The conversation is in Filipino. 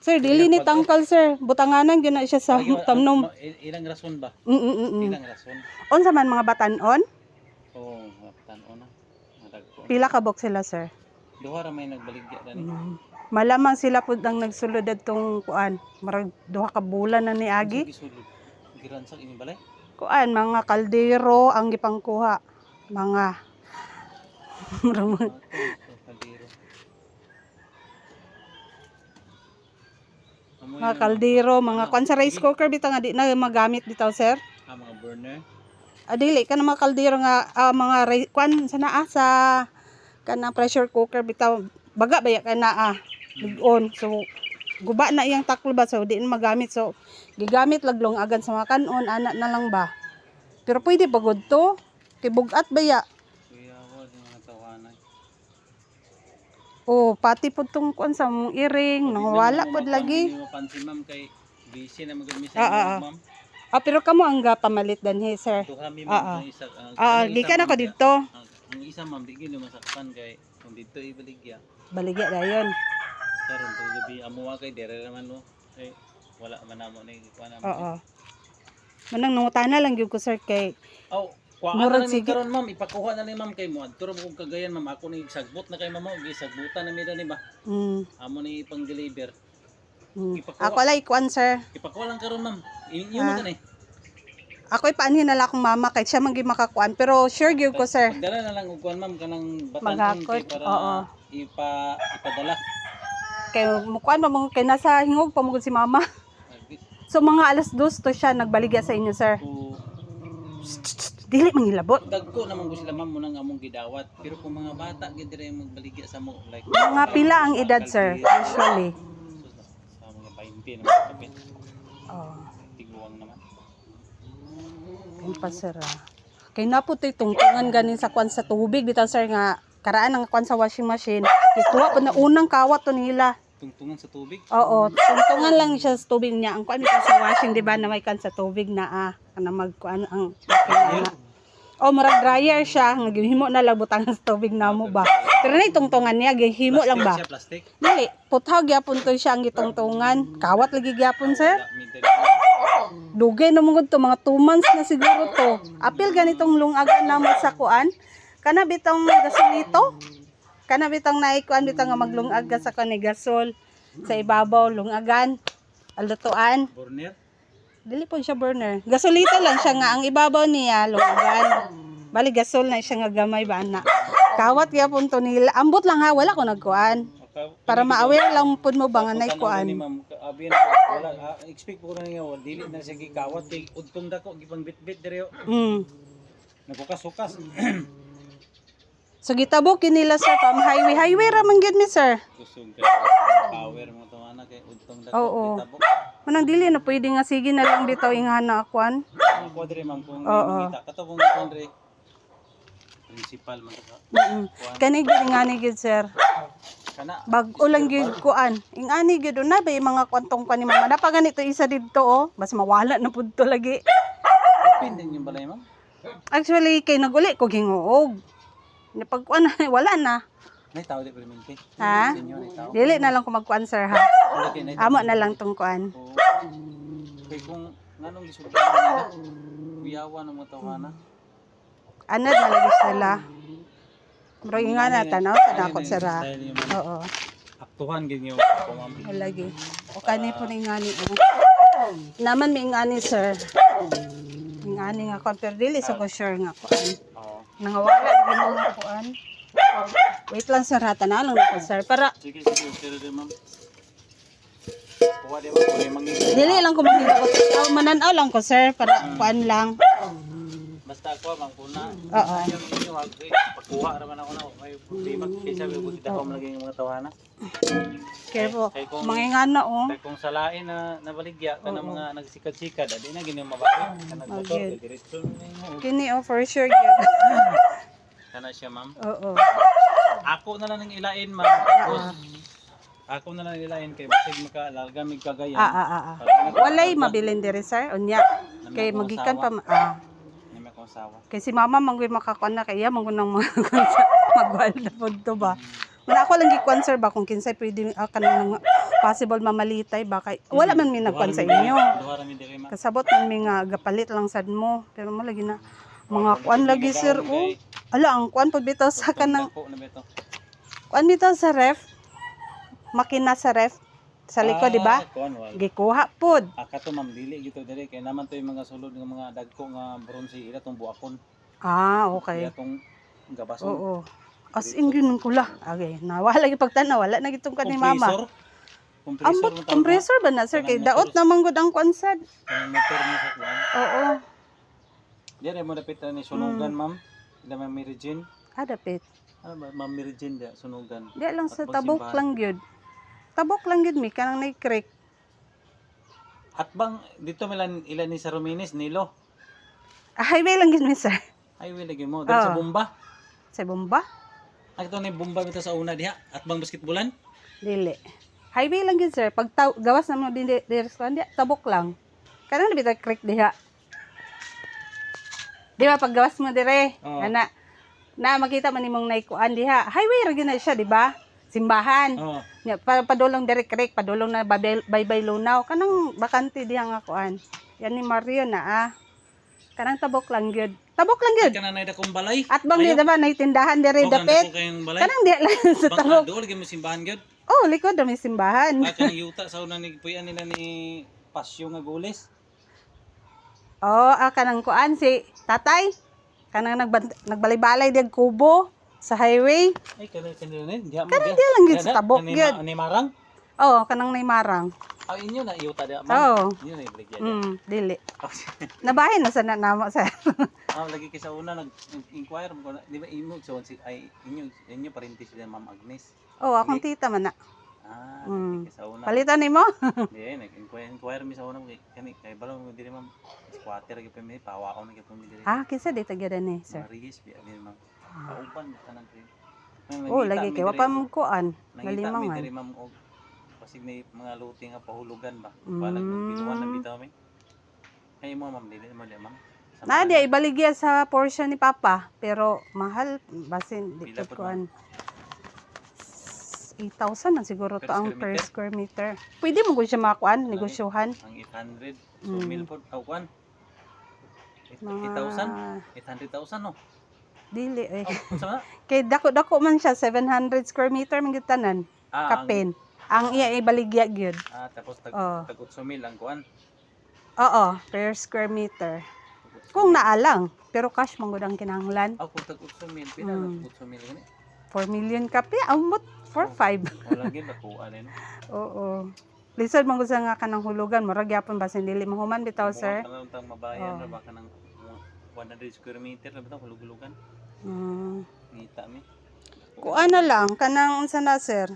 Sir, dili ni tangkal sir. Butanganan gyud na siya sa tamnom. il- ilang rason ba? Mm mm mm, mm. Ilang rason? Unsa man mga batanon? Oo, oh, na. Madagko. Pila ka box sila sir? Duha ra may nagbaligya dani. Mm. Malamang sila pud ang nagsulod adtong kuan. Marag duha ka bulan na ni Agi. Gisulod. Giransak ini balay. Kuan mga kaldero ang gipangkuha. Mga Murag mga- Ah, ito, ito, kaldero. Amoy mga kaldero, mga kuan sa rice cooker bitaw nga di na magamit bitaw sir. Ah, mga burner. Adili ka na mga kaldero nga ah, mga ri- kuan sa naa sa kanang pressure cooker bitaw. Baga baya ka na ah ligon. So guba na iyang taklo ba? So di na magamit. So gigamit laglong agan sa mga kanon ana na lang ba? Pero pwede pagod to. Kay bugat baya Kuya, wala yung mga tawanan. Oh pati pud tong kuan sa mong iring nawala pud lagi Hindi mo pansin ma'am kay busy na mag-misa Ah, ah, ah. ma'am. ah pero kamo ang pamalit danhi sir Ito kami Ah, ah. ma'am. isa, ah isa, gikan ako ma'am, dito Ang, isa ma'am, di gino masakpan kay kung dito ibaligya. baligya dayon Karon pag gabi amo wa kay dire naman mo. Kay wala man namo ni kuan namo. oo manang nangutana lang gyud ko sir kay Aw, kuha na lang sige. karon ma'am, ipakuha na ni ma'am kay mo. Adto ra mo kong kagayan ma'am, ako ni sagbot na kay ma'am, gi sagbutan na mi ni ba. mm, Amo ni pang deliver. mm. Ipakuha. ako lay kuan sir Ipakuha lang karon ma'am. Inyo Ah. mo kanay. Ako ipaanhin na lang akong mama kay siya man makakuan pero sure gyud ko sir. Pagdala na lang og kuan ma'am kanang Maghakot, kay para oo. ipa ipadala. Kay mukuan mo kay nasa hingog pa mo si mama. So mga alas 2 to siya nagbaligya sa inyo sir. So, Dili mangilabot. dagko naman ko sila ma'am munang among gidawat. Pero kung mga bata gid dire magbaligya sa mo like Mga pila ang edad sir usually. sa mga 20 na mga kapit. Oh, Tiguang naman. pa sir. ah. Kay naputoy tungtungan ganin sa kuan sa tubig bitaw sir nga karaan ang kuan sa washing machine. Ikuha pa na unang kawat to nila. Tungtungan sa tubig. Oo, tungtungan lang siya sa tubig niya. Ang bitaw sa washing, di ba, na may kan sa tubig na ah, kana magkuan ang makina na. O, marag dryer siya, nga gihimo na lang butang sa tubig na mo ba. Pero na tungtungan niya, gihimo lang ba? Siya plastic. Dili, puthaw gyapon to siya ang gitungtungan. Kawat lagi gyapon sir. Dali- Dugay na mo to, mga 2 months na siguro to. Apil ganitong lungagan na mo sa kuan. Kana bitong gasolito. Kana bitong naikuan bitong nga maglungag sa kuan ni gasol sa ibabaw lungagan. Alutuan. Burner. Dili po siya burner. Gasolito lang siya nga ang ibabaw niya lungagan. Bali gasol na siya nga gamay ba na. Kawat gyapon to nila. Ambot lang ha, wala ko nagkuan. Para ma-aware lang pud mo ba nga naikuan. abi na wala ah, expect ko na nga wala dili na sige kawat kay udtong dako gipang bitbit dire oh. Mm. Nagukas-ukas. So gitabok yun nila sir from highway. Highway ra man gyud mi sir. Kusog ka. Power mo to ana kay udtong dako Oo. gitabok. Manang dili na pwede nga sige na lang bitaw ingana akuan. Ang kwadre ma'am kung Oo. makita kato kung kwadre principal man. Mm. Kani gyud ingani gyud sir. Kana Bag-o lang gyud kuan. Ingani gyud na ba yung mga kwantong kuan ni mama. Napa ganito isa didto oh. Bas mawala na pud to lagi. open din yung balay ma'am. Actually kay naguli ko ginguog. Ni pagkuan na wala na. Nay tao di permente. Ha? Dili na lang ko magkuan sir ha. Amo na lang tong kuan. Oo. Kay kung nganong gisugdan nila. Kuyawa na mo tawana. Anad na lagi sila. Bro ingana tanaw tanakot sir ha. Oo. Aktuhan gid niyo ma'am. Lagi. O kani po ni ngani. Naman may ngani sir. May ngani nga kon pero dili sa ko sure nga kuan. Oo. Nangawala lagi mo nga kuan. Wait lang sir ha na lang ako sir para Sige, sige, din ma'am. Dili lang ko mahilabot. Oh, mananaw lang ko sir para kuan lang. Basta ako, ma'am, kuna. Oo. Yung inyo, eh. Pagkuha naman ako na. May problema. Kaya sabi ko, kita ko malagay yung mga tawana. Careful. Kay kung, Mga ngana o. kay kung salain na nabaligya, ka ng mga nagsikad-sikad, adi na ganyan mabakit. Kanag motor, Okay. diretso na yung Kini o for sure gyud. Kana siya, ma'am. Oo. Ako na lang ang ilain, ma'am. Tapos, ako na lang ang ilain kay basig makalarga mig kagayan. Ah ah ah. ah. Walay mabilin diri sir. Unya. Kay magikan pa ma- ah. Akong asawa. Kay si mama manggoy makakuan na kaya manggo nang mga magwal na pud to ba. Wala ako lang gi-concern ba kung kinsay pwede ah, kanang possible mamalitay baka wala man mi nagkuan sa inyo. Duha ra mi diri ma. Kasabot man mi nga gapalit lang sad mo. Pero mo lagi na mga kuan lagi sir oh. Ala ang kuan pud bitaw sa kanang na kuan bitaw sa ref. Makina sa ref sa likod, di ba? Wal. Gikuha pod. Aka to ma'am dili gito diri kay naman to yung mga sulod nga mga dagko nga bronze ila tong buakon. Ah, Ila okay. tong gabason. Oo. As in gyud ko la. Okay, nawala gyud pagtanaw, wala na gitong kanay mama. Compressor. Ambot Compressor ba na sir kay daot naman gud ang kuan sad. Kanang motor mo sa kuan. Oo. Diyan mo dapit ni sunugan ma'am. Ila ma'am Mary Jane. Ah, dapit. Ba ma'am Mary Jane dia sunugan. Di lang sa tabok lang gyud. Tabok lang gyud mi kanang nay creek. At bang dito milan ilan ni sa Ruminis nilo. Ah, highway lang gyud mi sir. Highway lagi mo dali sa Oo. bomba. Sa bomba? Ang ito ni bomba bitaw sa una diha. At bang basketballan? Dili. Highway lang gyud sir. Pag gawas na mo din di di- di- tabok lang. Kanang bitaw creek diha. Di ba pag gawas mo dire, Oo. ana na makita man nimong naikuan diha. Highway ra gyud na siya, di ba? Simbahan. Oo. Nya, pa, padulong dire creek, padulong na babay, baybay lunaw. Kanang bakante diha nga kuan. Yan ni Mario na ah. Kanang tabok lang gyud. Tabok lang gyud. Kana na kong balay. At bang di ba nay tindahan dire dapit. Ko kayong balay. Kanang di lang sa Bang tabok. dool gyud mo simbahan gyud. Oh, likod na may simbahan. Ah, kanang yuta sa una ni puyan nila ni Pasyo nga gules. Oh, ah, kanang kuan si tatay. Kanang nagban- nagbalay-balay diag kubo sa highway. Ay kanang kanang ni. Diha mo Kanang di lang gyud sa tabok gyud. Ani marang. Oh, kanang nay marang. Ah, inyo na yuta diha ma'am. Oh. Inyo na ibigyan. Mm, dili. Nabahin na sa na namo sa. Ah, lagi kay sa una nag-inquire mo na, di ba imo so si ay inyo inyo parintis sila Ma'am Agnes. Oh, akong tita man na. Ah, Mm. sa una. Palitan nimo? Di nag-inquire inquire mi sa una kani kay balo mo diri Ma'am. Squatter gyud pa mi pawaon na gyud pa mi diri. ah, kinsa di tagyan ni, sir. Maris bi abi Ma'am. Kauban kanang kay. Oh, lagi kay wa pa mo kuan. Mi Nalimangan. diri Ma'am og pasig may mga luti nga pahulugan ba. Balag Mm. bituan na bitaw mi. Kay mo Ma'am dili mo Ma'am. Sa Na mga- di ibaligya sa portion ni Papa, pero mahal basin di ko kuan. 8,000 man siguro to Per ang square per square meter. Pwede mo gud siya makuan, negosyohan. ang 800 so Mm. mil po aw kwan Mga 8,000 800,000 no dili eh. oh, na Kay dako-dako man siya 700 square meter man gyud tanan. ah, ang, Kapin. Ang iya ibaligya gyud. ah tapos tag Oh. tag 8 mil ang kuan Oo, per square meter. Kung naalang, pero cash man gud ang kinahanglan. aw kung tag 8 mil pila Mm. mm. 8 mil gani 4 million kape, amot for 5. wala gyud nakuha din Oo. Lisod man gud nga kanang hulugan, murag gyapon basin dili mahuman bitaw, sir. kanang tang mabayan Oh. ra ba kanang 100 square meter ra bitaw hulug-hulugan Mm. ngita mi Kuan na lang kanang unsa na, sir?